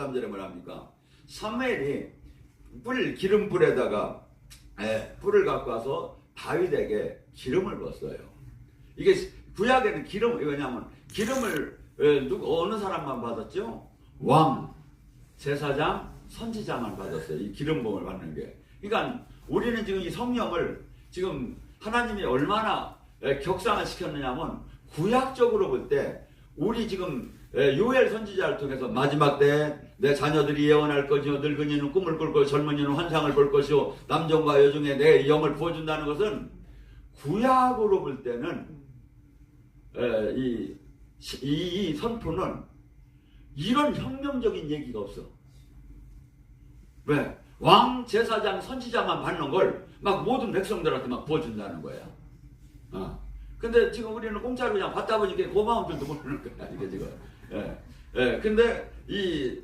3절에 뭐랍니까? 사무엘이 뿔 기름불에다가 예, 뿔을 갖고 와서 다윗에게 기름을 부었어요. 이게 구약에는 기름 왜냐하면 기름을 예, 누구 어느 사람만 받았죠? 왕, 제사장, 선지자만 받았어요. 이 기름 부음을 받는 게. 그러니까 우리는 지금 이 성령을 지금 하나님이 얼마나 예, 격상을 시켰느냐면 구약적으로 볼 때 우리 지금 예, 요엘 선지자를 통해서 마지막 때내 자녀들이 예언할 것이요 늙은이는 꿈을 꿀 것이요 젊은이는 환상을 볼 것이요 남종과 여중에 내 영을 부어준다는 것은 구약으로 볼 때는 예, 이, 이, 이 선포는 이런 혁명적인 얘기가 없어. 왜? 왕, 제사장, 선지자만 받는 걸 막 모든 백성들한테 막 부어준다는 거야. 어. 근데 지금 우리는 공짜로 그냥 받다 보니까 고마운 줄도 모르는 거야, 이게 지금. 예. 예. 근데 이